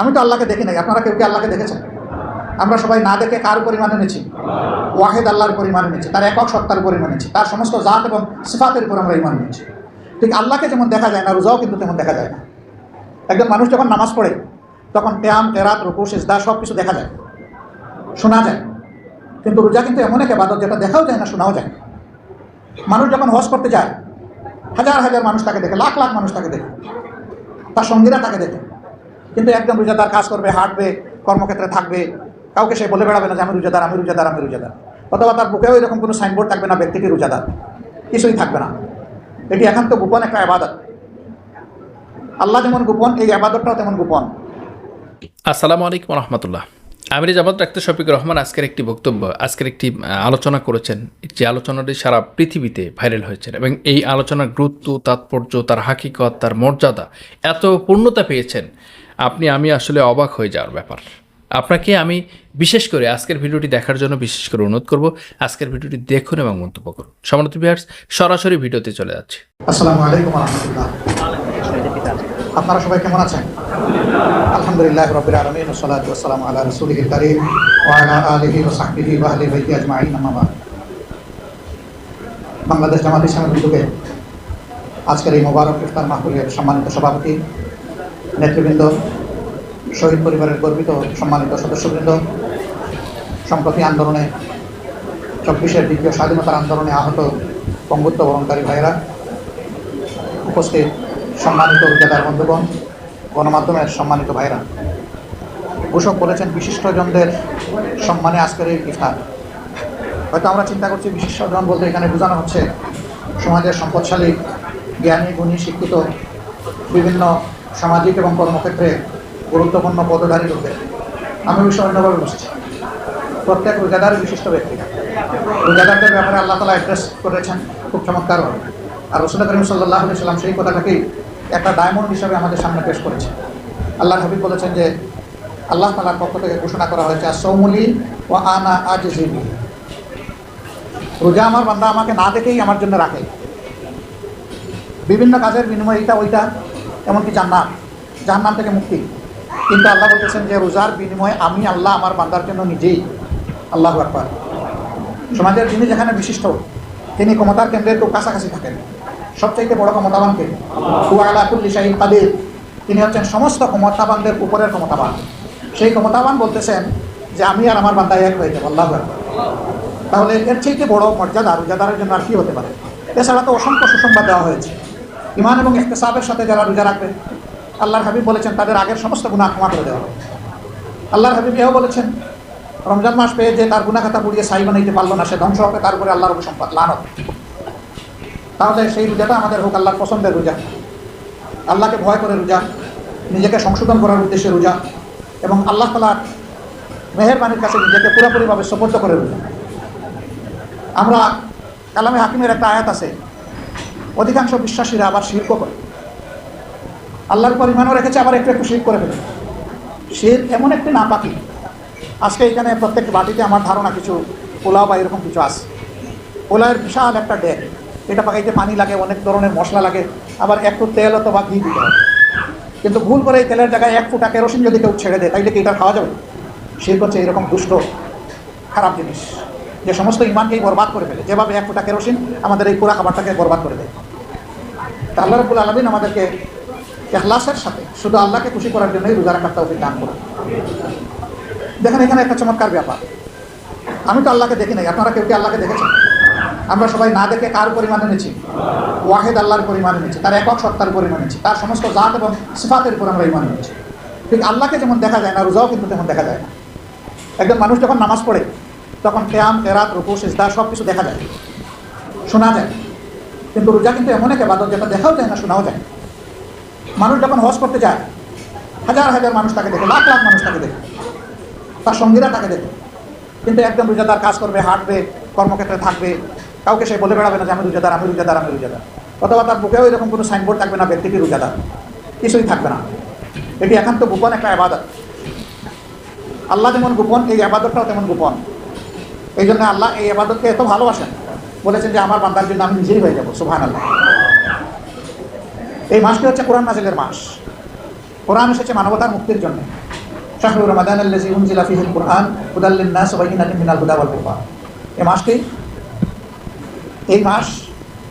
আমি তো আল্লাহকে দেখি নাই। আপনারা কেউ কি আল্লাহকে দেখেছেন? আমরা সবাই না দেখে কার পরিমাণ এনেছি? ওয়াহেদ আল্লাহর পরিমাণ এনেছি, তার একক সত্তার পরিমাণ এনেছি, তার সমস্ত জাত এবং সিফাতের উপর আমরা ইমান এনেছি। ঠিক আল্লাহকে যেমন দেখা যায় না, রোজাও কিন্তু তেমন দেখা যায় না। একজন মানুষ যখন নামাজ পড়ে, তখন ক্যাম, কেরাত, রুকু, সেজদা সব কিছু দেখা যায়। শোনা যায়। কিন্তু রোজা কিন্তু এমন এক এবাদত যেটা দেখাও যায় না, শোনাও যায়। মানুষ যখন হজ করতে যায়, হাজার হাজার মানুষ তাকে দেখে, লাখ লাখ মানুষ তাকে দেখে, তার সঙ্গীরা তাকে দেখে। কিন্তু একদম রোজাদার কাজ করবে, হাঁটবে, কর্মক্ষেত্রে থাকবে, কাউকে সে বলে বেড়াবে না যে আমি রোজাদার আমি রোজাদার আমি রোজাদার। অথবা তার বুকেও এরকম কোনো সাইনবোর্ড থাকবে না ব্যক্তিকে রোজাদার। কিছুই থাকবে না। এটি একান্ত গোপন একটা আবাদত। আল্লাহ যেমন গোপন, এই আবাদতটাও তেমন গোপন। আসসালামু আলাইকুম রহমতুল্লাহ আমির জামাত ডাক্তার শফিক রহমান আজকের একটি বক্তব্য, আজকের একটি আলোচনা করেছেন। যে আলোচনাটি সারা পৃথিবীতে ভাইরাল হয়েছে এবং এই আলোচনার গুরুত্ব, তাৎপর্য, তার হাকিকত, তার মর্যাদা এত পূর্ণতা পেয়েছেন। আপনি, আমি আসলে অবাক হয়ে যাওয়ার ব্যাপার। আপনাকে আমি বিশেষ করে আজকের ভিডিওটি দেখার জন্য বিশেষ করে অনুরোধ করব, আজকের ভিডিওটি দেখুন এবং মন্তব্য করুন। সমানত বিহার্স সরাসরি ভিডিওতে চলে যাচ্ছে। আসসালামু আলাইকুম আপনারা সবাই কেমন আছেন? আলহামদুলিল্লাহ রবিল আলমিন সালাতু আসসালামু আলা রাসূলিহি কারীম সাহবিহি আজমাইন বাংলাদেশ জামাত ইসলামের উদ্যোগে আজকের এই মোবারক ইফতার মাহফিলের সম্মানিত সভাপতি নেতৃবৃন্দ, শহীদ পরিবারের গর্বিত, সম্মানিত সদস্যবৃন্দ, সম্প্রতি আন্দোলনে চব্বিশের দ্বিতীয় স্বাধীনতার আন্দোলনে আহত পঙ্গুত্ব বরণকারী ভাইয়েরা, উপস্থিত সম্মানিত রোজাদার বন্ধুগণ, গণমাধ্যমের সম্মানিত ভাইরা ঘোষক বলেছেন, বিশিষ্টজনদের সম্মানে আজকের এই ইফতার। হয়তো আমরা চিন্তা করছি, বিশিষ্টজন বলতে এখানে বোঝানো হচ্ছে, সমাজের সম্পদশালী, জ্ঞানী, গুণী, শিক্ষিত, বিভিন্ন সামাজিক এবং কর্মক্ষেত্রে গুরুত্বপূর্ণ পদধারী লোকদের। আমি বিষয় অন্যভাবে বসছি। প্রত্যেক রোজাদার বিশিষ্ট ব্যক্তি। রোজাদারদের ব্যাপারে আল্লাহ তালা অ্যাড্রেস করেছেন খুব চমৎকার আর রসুল করিম সাল্লাহ সাল্লাম সেই কথাটাকেই একটা ডায়মন্ড হিসাবে আমাদের সামনে পেশ করেছে আল্লাহ হাবিব বলেছেন যে, আল্লাহ তালার পক্ষ থেকে ঘোষণা করা হয়েছে আর সৌমুলি ও আনা আজ রোজা আমার বান্দা আমাকে না দেখেই আমার জন্য রাখে। বিভিন্ন কাজের বিনিময়ে এইটা ওইটা। এমনকি জান্নাত জাহান্নাম থেকে মুক্তি। কিন্তু আল্লাহ বলতেছেন যে, রোজার বিনিময়ে আমি আল্লাহ আমার বান্দার জন্য নিজেই আল্লাহ আকবার। সমাজের যিনি যেখানে বিশিষ্ট, তিনি ক্ষমতার কেন্দ্রের খুব কাছাকাছি থাকেন। সবচাইতে বড় ক্ষমতাবানকে কুয়ালাকুল্লি কাদির। তিনি হচ্ছেন সমস্ত ক্ষমতাবানদের উপরের ক্ষমতাবান। সেই ক্ষমতাবান বলতেছেন যে, আমি আর আমার বান্দা এক হয়ে যাব, আল্লাহ তাহলে এর চাইতে বড় মর্যাদা রোজাদারের জন্য আর কি হতে পারে? এছাড়া তো অসংখ্য সুসংবাদ দেওয়া হয়েছে। ইমান এবং ইহতেসাবের সাথে যারা রোজা রাখবে, আল্লাহর হাবিব বলেছেন, তাদের আগের সমস্ত গুণা ক্ষমা করে দেওয়া হবে। আল্লাহর হাবিব এও বলেছেন, রমজান মাস পেয়ে যে তার গুণাখাতা পুড়িয়ে সাই বানাইতে পারল না, সে ধ্বংস হবে, তার উপরে আল্লাহর সম্পদ, লানত। তাহলে সেই রোজাটা আমাদের হোক আল্লাহর পছন্দের রোজা। আল্লাহকে ভয় করে রোজা, নিজেকে সংশোধন করার উদ্দেশ্যে রোজা, এবং আল্লাহ তালার মেহেরবানির কাছে নিজেকে পুরোপুরিভাবে সপর্দ করে রোজা। আমরা কালামে হাকিমের একটা আয়াত আছে অধিকাংশ বিশ্বাসীরা আবার শিল্প করে। আল্লাহর উপর ইমানও রেখেছে, আবার একটু একটু শির করে ফেলে। শির এমন একটি না পাখি আজকে এখানে প্রত্যেক বাটিতে আমার ধারণা কিছু পোলাও বা এরকম কিছু আছে। পোলাওয়ের বিশাল একটা ডেক এটা পাকাইতে পানি লাগে, অনেক ধরনের মশলা লাগে। আবার একটু তেল অথবা ঘি দিতে হবে কিন্তু ভুল করে এই তেলের জায়গায় এক ফুটা কেরোসিন যদি কেউ ছেড়ে দেয়, তাইলে কি এটা খাওয়া যাবে? শির হচ্ছে এরকম দুষ্ট, খারাপ জিনিস। যে সমস্ত ইমানকেই বরবাদ করে ফেলে। যেভাবে এক ফুটা কেরোসিন আমাদের এই পুরা খাবারটাকে বরবাদ করে দেয়। তা আল্লাহ রবুল আলমিন আমাদেরকে এখলাসের সাথে শুধু আল্লাহকে খুশি করার জন্যই রোজা রাখার তৌফিক দান করে দেখেন এখানে একটা চমৎকার ব্যাপার। আমি তো আল্লাহকে দেখি নাই, আপনারা কেউ কি আল্লাহকে দেখেছেন? আমরা সবাই না দেখে কার পরিমাণ এনেছি ওয়াহেদ আল্লাহর পরিমাণ এনেছি তার একক সত্তার পরিমাণ এনেছি তার সমস্ত জাত এবং সিফাতের উপর আমরা ইমান এনেছি। ঠিক আল্লাহকে যেমন দেখা যায় না, রোজাও কিন্তু তেমন দেখা যায় না। একজন মানুষ যখন নামাজ পড়ে, তখন কেয়াম কেরাত রুকু, সিজদা সব কিছু দেখা যায়। শোনা যায়। কিন্তু রোজা কিন্তু এমন এক এবাদত যেটা দেখাও যায় না, শোনাও যায়। মানুষ যখন হজ করতে যায়, হাজার হাজার মানুষ তাকে দেখে, লাখ লাখ মানুষ তাকে দেখে, তার সঙ্গীরা তাকে দেখে। কিন্তু একদম রোজাদার কাজ করবে, হাঁটবে, কর্মক্ষেত্রে থাকবে, কাউকে সে বলে বেড়াবে না যে, আমি রোজাদার আমি রোজাদার আমি রোজাদার। অথবা তার বুকেও এরকম কোনো সাইনবোর্ড থাকবে না ব্যক্তিটি রোজাদার? কিছুই থাকবে না। এটি একান্ত গোপন একটা আবাদত আল্লাহ যেমন গোপন, এই আবাদতটাও তেমন গোপন। এই জন্য আল্লাহ এই আবাদতকে এত ভালোবাসেন। বলেছেন যে আমার বান্দার জন্য আমি নিজেই হয়ে যাব সুহান আল্লাহ এই মাসটি হচ্ছে কোরআন নাজিলের মাস। কোরআন এসেছে মানবতার মুক্তির জন্য। শাহরুর রমাদান আল্লাজি উনজিলা ফিহিল কোরআন হুদাল্লিন নাস ওয়া মিনাল হুদা ফুরকান এই মাসটি, এই মাস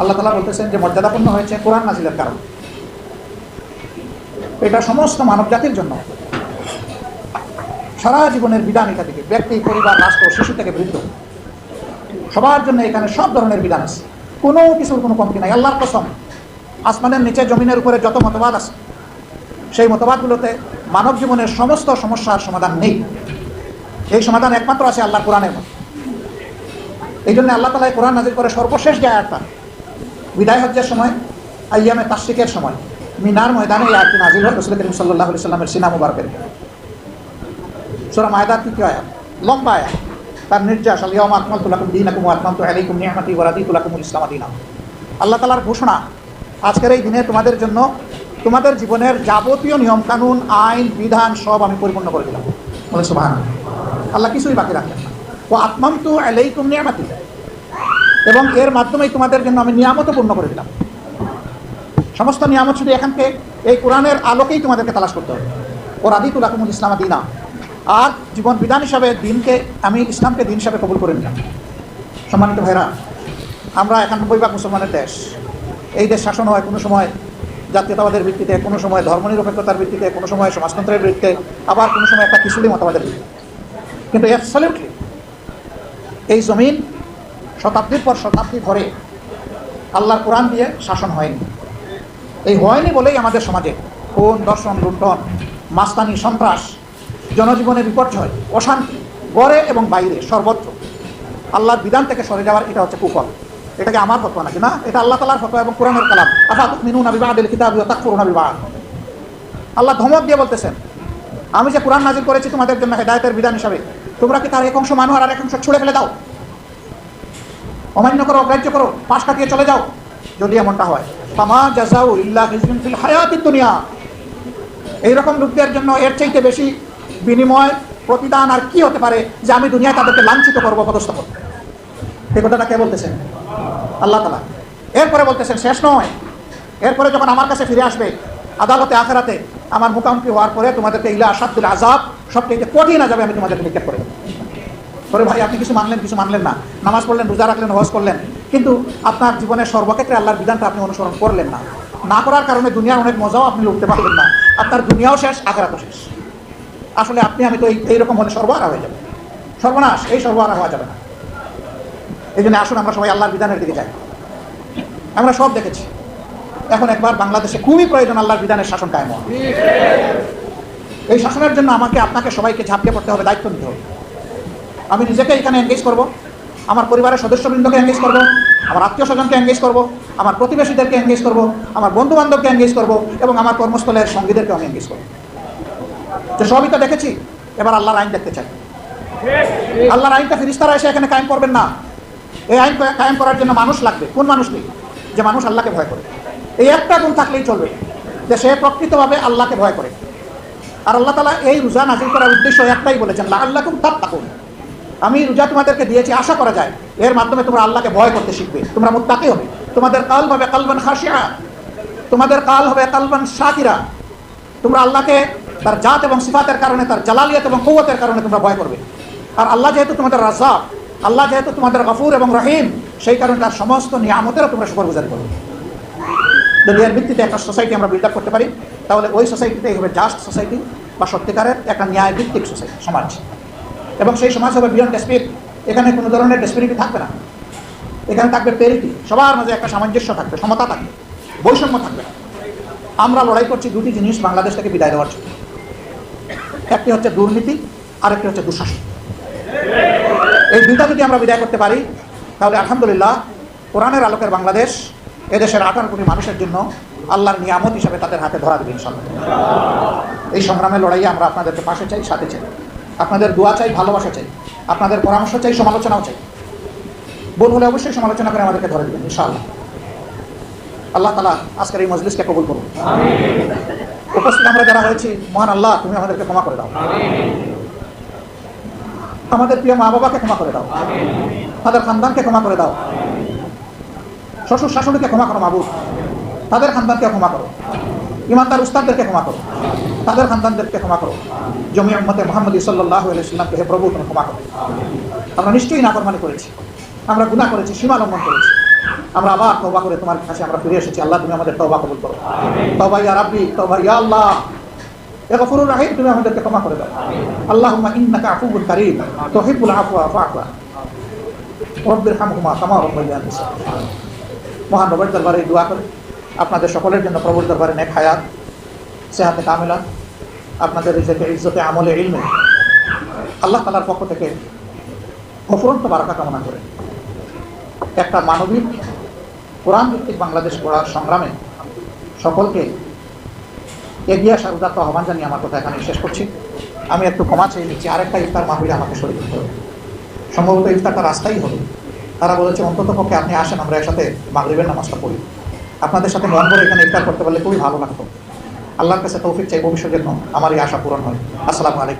আল্লাহ তাআলা বলতেছেন যে মর্যাদাপূর্ণ হয়েছে কোরআন নাজিলের কারণ। এটা সমস্ত মানব জাতির জন্য। সারা জীবনের বিধান এটা থেকে, ব্যক্তি, পরিবার, রাষ্ট্র, শিশু থেকে বৃদ্ধ। সবার জন্য এখানে সব ধরনের বিধান আছে। কোনো কিছুর কোনো কমতি নাই। আল্লাহর কসম, আসমানের নিচে জমিনের উপরে যত মতবাদ আছে, সেই মতবাদগুলোতে মানব জীবনের সমস্ত সমস্যার সমাধান নেই। এই সমাধান একমাত্র আছে আল্লাহ কোরআনের মধ্যে। এই জন্য আল্লাহ তালা কোরআন নাজির করে সর্বশেষ যে আয়াতটা, বিদায় হজ্জের সময়, আইয়ামে তাস্তিকের সময়, মিনার ময়দানে এই আয়াতটি নাজির হয় রসুল করিম সাল্লাহ সাল্লামের সিনা মুবারকের। সোরা তৃতীয় আয়াত, লম্বা আয়াত। তার নির্যাস তো আল্লাহ তালার ঘোষণা, আজকের এই দিনে তোমাদের জন্য তোমাদের জীবনের যাবতীয় নিয়মকানুন, আইন, বিধান সব আমি পরিপূর্ণ করে দিলাম। আল্লাহ কিছুই বাকি রাখলেন না। ও আত্মাম তো আলাইকুম নিয়ামাতি। এবং এর মাধ্যমেই তোমাদের জন্য আমি নিয়ামত পূর্ণ করে দিলাম। সমস্ত নিয়ামত শুধু এখানকে এই কোরআনের আলোকেই তোমাদেরকে তালাশ করতে হবে। ও রাদিতুল আকুমুল ইসলাম আর জীবন বিধান হিসাবে দিনকে, আমি ইসলামকে দিন হিসাবে কবুল করে নিলাম। সম্মানিত ভাইরা আমরা একানব্বই ভাগ মুসলমানের দেশ। এই দেশ শাসন হয় কোনো সময় জাতীয়তাবাদের ভিত্তিতে, কোনো সময় ধর্মনিরপেক্ষতার ভিত্তিতে, কোনো সময় সমাজতন্ত্রের ভিত্তিতে, আবার কোনো সময় একটা কিছুলি মতবাদের ভিত্তিতে। কিন্তু অ্যাবসলিউটলি এই জমিন শতাব্দীর পর শতাব্দী ধরে আল্লাহর কোরআন দিয়ে শাসন হয়নি। এই হয়নি বলেই আমাদের সমাজে কোন দর্শন, লুণ্ঠন, মাস্তানি, সন্ত্রাস জনজীবনের বিপর্যয় অশান্তি, গড়ে এবং বাইরে, সর্বত্র। আল্লাহর বিধান থেকে সরে যাওয়ার এটা হচ্ছে কুফল। এটাকে আমার ফতোয়া নাকি? না, এটা আল্লাহ তালার ফতোয়া এবং কোরআনের কালাম। আফা মিনু নাবিবাহ দিল কিতাব তাকফুরু নাবিবাহ আল্লাহ ধমক দিয়ে বলতেছেন, আমি যে কোরআন নাজির করেছি তোমাদের জন্য হেদায়তের বিধান হিসাবে, তোমরা কি তার এক অংশ মানো আর এক অংশ ছুড়ে ফেলে দাও? অমান্য করো, অগ্রাহ্য করো, পাশ কাটিয়ে চলে যাও। যদি এমনটা হয়, ফামা জাজাউ ইল্লা হিজবিন ফিল হায়াতিদ দুনিয়া। এইরকম লোকদের জন্য এর চাইতে বেশি বিনিময় প্রতিদান আর কি হতে পারে যে আমি দুনিয়ায় তাদেরকে লাঞ্ছিত করব, পদস্থ করব? এই কথাটা কে বলতেছেন? আল্লাহ তালা এরপরে বলতেছেন, শেষ নয়। এরপরে যখন আমার কাছে ফিরে আসবে, আদালতে, আখেরাতে আমার মুখামুখি হওয়ার পরে তোমাদেরকে ইলা আসাদুল আজাব সবচেয়ে কঠিন আজাবে আমি তোমাদেরকে নিক্ষেপ করে দেবো। ভাই, আপনি কিছু মানলেন কিছু মানলেন না। নামাজ পড়লেন, রোজা রাখলেন, হজ করলেন। কিন্তু আপনার জীবনের সর্বক্ষেত্রে আল্লাহর বিধানটা আপনি অনুসরণ করলেন না। না করার কারণে দুনিয়ার অনেক মজাও আপনি লুটতে পারবেন না। আপনার দুনিয়াও শেষ, আখেরাতও শেষ। আসলে আপনি, আমি তো এই, এইরকম হলে সর্বহারা হয়ে যাবে। সর্বনাশ, এই সর্বহারা হওয়া যাবে না। এই জন্য আসুন, আমরা সবাই আল্লাহর বিধানের দিকে যাই। আমরা সব দেখেছি। এখন একবার বাংলাদেশে খুবই প্রয়োজন আল্লাহর বিধানের শাসন কায়েম এই শাসনের জন্য আমাকে, আপনাকে সবাইকে ঝাঁপিয়ে পড়তে হবে, দায়িত্ব নিতে হবে। আমি নিজেকে এখানে এঙ্গেজ করব, আমার পরিবারের সদস্যবৃন্দকে এঙ্গেজ করব, আমার আত্মীয় স্বজনকে এঙ্গেজ করব, আমার প্রতিবেশীদেরকে এঙ্গেজ করব, আমার বন্ধু বান্ধবকে এঙ্গেজ করব, এবং আমার কর্মস্থলের সঙ্গীদেরকে আমি এঙ্গেজ করব। সবই তো দেখেছি। এবার আল্লাহর আইন দেখতে চাই। আল্লাহর আইনটা ফিরিস্তারা এসে এখানে কায়েম করবেন না। এই আইন কায়েম করার জন্য মানুষ লাগবে। কোন মানুষ নেই? যে মানুষ আল্লাহকে ভয় করে। এই একটা গুণ থাকলেই চলবে যে সে প্রকৃতভাবে আল্লাহকে ভয় করে। আর আল্লাহ তালা এই রোজা নাজিল করার উদ্দেশ্য একটাই বলেছেন আল্লাহ খুব তাপ থাকুন আমি রোজা তোমাদেরকে দিয়েছি, আশা করা যায়। এর মাধ্যমে তোমরা আল্লাহকে ভয় করতে শিখবে। তোমরা মুত্তাকি হবে। তোমাদের কাল হবে কালবান খাসিয়া তোমাদের কাল হবে কালবান শাকিরা। তোমরা আল্লাহকে তার জাত এবং সিফাতের কারণে, তার জালালিয়াত এবং কৌয়তের কারণে তোমরা ভয় করবে। আর আল্লাহ যেহেতু তোমাদের রাজা আল্লাহ যেহেতু তোমাদের গফুর এবং রহিম, সেই কারণে তার সমস্ত নিয়ামতেরও তোমরা সুপরগুজারি করবে। এর ভিত্তিতে একটা সোসাইটি আমরা বিল্ড আপ করতে পারি। তাহলে ওই সোসাইটিতেই হবে জাস্ট সোসাইটি বা সত্যিকারের একটা ন্যায় ভিত্তিক সোসাইটি, সমাজ। এবং সেই সমাজ হবে বিয়ন্ড ডেসপিরিট এখানে কোনো ধরনের ডেসপিরিটি থাকবে না। এখানে থাকবে পেরিটি সবার মাঝে একটা সামঞ্জস্য থাকবে, সমতা থাকবে, বৈষম্য থাকবে। আমরা লড়াই করছি দুটি জিনিস বাংলাদেশ থেকে বিদায় দেওয়ার জন্য। একটি হচ্ছে দুর্নীতি আর একটি হচ্ছে দুঃশাসন। এই দুইটা যদি আমরা বিদায় করতে পারি, তাহলে আলহামদুলিল্লাহ কোরআনের আলোকের বাংলাদেশ এদেশের আঠারো কোটি মানুষের জন্য আল্লাহর নিয়ামত হিসাবে তাদের হাতে ধরা দেবে ইনশাল্লাহ এই সংগ্রামে লড়াইয়ে আমরা আপনাদেরকে পাশে চাই, সাথে চাই। আপনাদের দোয়া চাই, ভালোবাসা চাই। আপনাদের পরামর্শ চাই, সমালোচনাও চাই। ভুল হলে অবশ্যই সমালোচনা করে আমাদেরকে ধরে দেবেন, ইনশাআল্লাহ। আল্লাহ তালা আজকের এই মজলিসকে কবুল করুন। উপস্থিত আমরা যারা হয়েছি মহান আল্লাহ, তুমি আমাদেরকে ক্ষমা করে দাও। আমাদের প্রিয় মা বাবাকে ক্ষমা করে দাও। তাদের খানদানকে ক্ষমা করে দাও। শ্বশুর শাশুড়িকে ক্ষমা করো, মাবুদ। তাদের খানদানকে ক্ষমা করো। ইমানদার উস্তাদদেরকে ক্ষমা করো। তাদের খানদানদেরকে ক্ষমা করো। জমি উম্মতে মোহাম্মদ সাল্লাহ সাল্লামকে হে প্রভু, তুমি ক্ষমা করো। আমরা নিশ্চয়ই নাফরমানি করেছি। আমরা গুনাহ করেছি, সীমা করেছি। আমরা আবার তওবা করে তোমার কাছে আমরা ফিরে এসেছি। আল্লাহ, তুমি আমাদের তওবা কবুল করো। তওবা ইয়া রাব্বি, তওবা ইয়া আল্লাহ। গফুরুর রাহিম, তুমি আমাদেরকে ক্ষমা করে দাও। আল্লাহুম্মা ইন্নাকা আফুউন কারীম, তুহিব্বুল আফওয়া ফা'ফু রব্বির হামহুমা কামা রাব্বায়ানি মহান রবের দরবারে দোয়া করে। আপনাদের সকলের জন্য প্রভুর দরবারে নেক হায়াত, সেহাতে কামিলা আপনাদের রিজেকে আমলে ইলমে। আল্লাহ তালার পক্ষ থেকে অফুরন্ত বারাকা কামনা করে। একটা মানবিক কোরআন ভিত্তিক বাংলাদেশ গড়ার সংগ্রামে সকলকে এগিয়ে আসার উদাত্ত আহ্বান জানিয়ে আমার কথা এখানে শেষ করছি। আমি একটু ক্ষমা চেয়ে নিচ্ছি। আরেকটা ইফতার মাহফিলে আমাকে শরীর করতে হবে। সম্ভবত ইফতারটা রাস্তাই হবে তারা বলেছে, অন্তত পক্ষে আপনি আসেন, আমরা একসাথে মাগরিবের নামাজটা পড়ি। আপনাদের সাথে মন করে এখানে ইফতার করতে পারলে খুবই ভালো লাগতো। আল্লাহর কাছে তৌফিক চাই, ভবিষ্যতের জন্য আমার এই আশা পূরণ হয়। আসসালামু আলাইকুম।